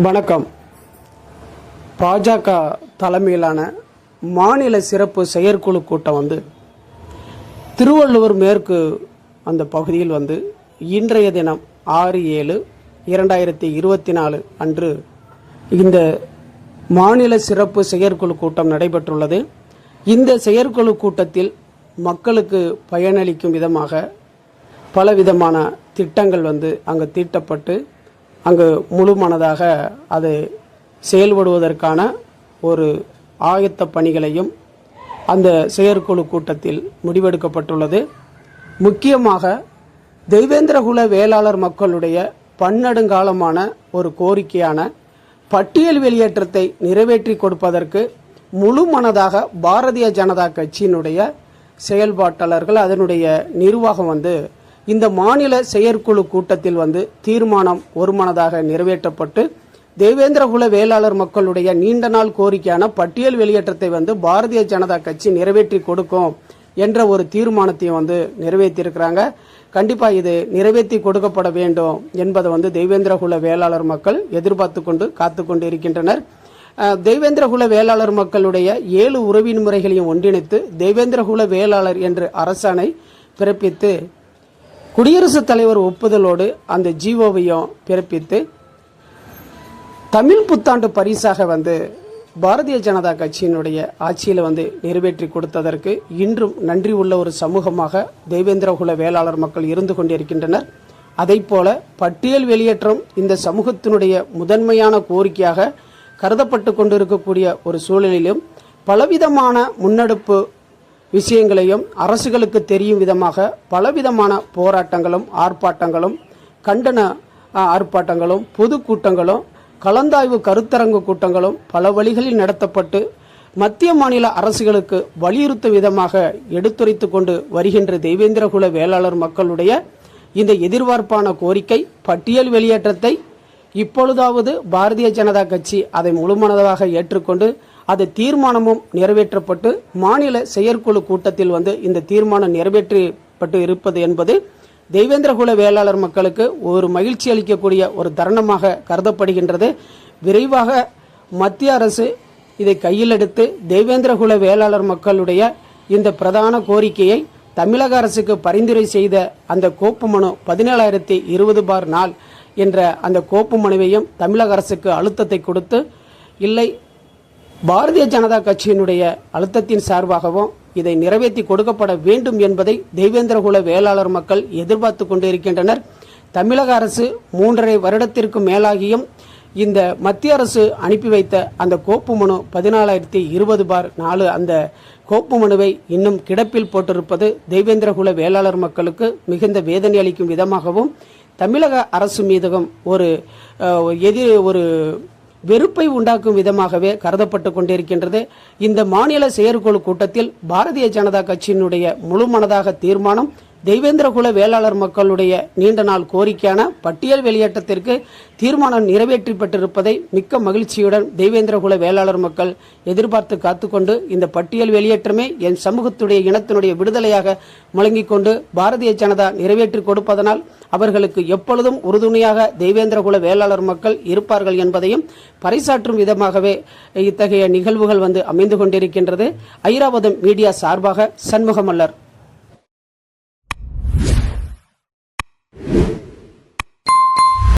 வணக்கம். பாஜக தலைமையிலான மாநில சிறப்பு செயற்குழு கூட்டம் வந்து திருவள்ளுவர் மேற்கு அந்த பகுதியில் வந்து இன்றைய தினம் ஆறு ஏழு இரண்டாயிரத்தி இருபத்தி நாலு அன்று இந்த மாநில சிறப்பு செயற்குழு கூட்டம் நடைபெற்றுள்ளது. இந்த செயற்குழு கூட்டத்தில் மக்களுக்கு பயனளிக்கும் விதமாக பலவிதமான திட்டங்கள் வந்து அங்கு தீட்டப்பட்டு அங்கு முழு மனதாக அது செயல்படுவதற்கான ஒரு ஆயத்த பணிகளையும் அந்த செயற்குழு கூட்டத்தில் முடிவெடுக்கப்பட்டுள்ளது. முக்கியமாக தெய்வேந்திரகுல வேளாளர் மக்களுடைய பன்னெடுங்காலமான ஒரு கோரிக்கையான பட்டியல் வெளியேற்றத்தை நிறைவேற்றி கொடுப்பதற்கு முழு மனதாக பாரதிய ஜனதா கட்சியினுடைய செயல்பாட்டாளர்கள் அதனுடைய நிர்வாகம் வந்து இந்த மாநில செயற்குழு கூட்டத்தில் வந்து தீர்மானம் ஒருமனதாக நிறைவேற்றப்பட்டு தேவேந்திரகுல வேளாளர் மக்களுடைய நீண்ட நாள் கோரிக்கையான பட்டியல் வெளியேற்றத்தை வந்து பாரதிய ஜனதா கட்சி நிறைவேற்றி கொடுக்கும் என்ற ஒரு தீர்மானத்தையும் வந்து நிறைவேற்றியிருக்கிறாங்க கண்டிப்பாக இது நிறைவேற்றி கொடுக்கப்பட வேண்டும் என்பதை வந்து தெய்வேந்திரகுல வேளாளர் மக்கள் எதிர்பார்த்து கொண்டு காத்து கொண்டு இருக்கின்றனர் அஹ், தெய்வேந்திரகுல வேளாளர் மக்களுடைய ஏழு உறவின் முறைகளையும் ஒன்றிணைத்து தெய்வேந்திரகுல வேளாளர் என்று அரசாணை பிறப்பித்து குடியரசுத் தலைவர் ஒப்புதலோடு அந்த ஜீவோவையும் பிறப்பித்து தமிழ் புத்தாண்டு பரிசாக வந்து பாரதிய ஜனதா கட்சியினுடைய ஆட்சியில் வந்து நிறைவேற்றி கொடுத்ததற்கு இன்றும் நன்றி உள்ள ஒரு சமூகமாக தேவேந்திரகுல வேளாளர் மக்கள் இருந்து கொண்டிருக்கின்றனர். அதை போல பட்டியல் வெளியேற்றம் இந்த சமூகத்தினுடைய முதன்மையான கோரிக்கையாக கருதப்பட்டு கொண்டிருக்கக்கூடிய ஒரு சூழலிலும் பலவிதமான முன்னெடுப்பு விஷயங்களையும் அரசுகளுக்கு தெரியும் விதமாக பலவிதமான போராட்டங்களும் ஆர்ப்பாட்டங்களும் கண்டன ஆர்ப்பாட்டங்களும் பொதுக்கூட்டங்களும் கலந்தாய்வு கருத்தரங்கு கூட்டங்களும் பல வழிகளில் நடத்தப்பட்டு மத்திய மாநில அரசுகளுக்கு வலியுறுத்தும் விதமாக எடுத்துரைத்து கொண்டு வருகின்ற தெய்வேந்திரகுல வேளாளர் மக்களுடைய இந்த எதிர்பார்ப்பான கோரிக்கை பட்டியல் வெளியேற்றத்தை இப்பொழுதாவது பாரதிய ஜனதா கட்சி அதை முழுமனதாக ஏற்றுக்கொண்டு அது தீர்மானமும் நிறைவேற்றப்பட்டு மாநில செயற்குழு கூட்டத்தில் வந்து இந்த தீர்மானம் நிறைவேற்றப்பட்டு இருப்பது என்பது தெய்வேந்திரகுல வேளாளர் மக்களுக்கு ஒரு மகிழ்ச்சி அளிக்கக்கூடிய ஒரு தருணமாக கருதப்படுகின்றது. விரைவாக மத்திய அரசு இதை கையில் எடுத்து தெய்வேந்திரகுல வேளாளர் மக்களுடைய இந்த பிரதான கோரிக்கையை தமிழக அரசுக்கு பரிந்துரை செய்த அந்த கோப்பு மனு பதினேழாயிரத்தி இருபது பார் நாள் என்ற அந்த கோப்பு மனுவையும் தமிழக அரசுக்கு அழுத்தத்தை கொடுத்து இல்லை பாரதிய ஜனதா கட்சியினுடைய அழுத்தத்தின் சார்பாகவும் இதை நிறைவேற்றி கொடுக்கப்பட வேண்டும் என்பதை தெய்வேந்திரகுல வேளாளர் மக்கள் எதிர்பார்த்து கொண்டிருக்கின்றனர். தமிழக அரசு மூன்றரை வருடத்திற்கு மேலாகியும் இந்த மத்திய அரசு அனுப்பி வைத்த அந்த கோப்பு மனு பதினாலாயிரத்தி இருபது பார் நாலு அந்த கோப்பு மனுவை இன்னும் கிடப்பில் போட்டிருப்பது தெய்வேந்திரகுல வேளாளர் மக்களுக்கு மிகுந்த வேதனை அளிக்கும் விதமாகவும் தமிழக அரசு மீதும் ஒரு எதிர் ஒரு வெறுப்பை உண்டாக்கும் விதமாகவே கருதப்பட்டு கொண்டிருக்கின்றது. இந்த மாநில செயற்குழு கூட்டத்தில் பாரதிய ஜனதா கட்சியினுடைய முழுமனதாக தீர்மானம் தெய்வேந்திரகுல வேளாளர் மக்களுடைய நீண்ட நாள் கோரிக்கையான பட்டியல் வெளியேற்றத்திற்கு தீர்மானம் நிறைவேற்றப்பட்டிருப்பதை மிக்க மகிழ்ச்சியுடன் தெய்வேந்திரகுல வேளாளர் மக்கள் எதிர்பார்த்து காத்துக்கொண்டு இந்த பட்டியல் வெளியேற்றமே என் சமூகத்துடைய இனத்தினுடைய விடுதலையாக முழங்கிக் கொண்டு பாரதிய ஜனதா நிறைவேற்றி கொடுப்பதனால் அவர்களுக்கு எப்பொழுதும் உறுதுணையாக தெய்வேந்திரகுல வேளாளர் மக்கள் இருப்பார்கள் என்பதையும் பறைசாற்றும் விதமாகவே இத்தகைய நிகழ்வுகள் வந்து அமைந்து கொண்டிருக்கின்றது. ஐராவதம் மீடியா சார்பாக சண்முகமல்லர்.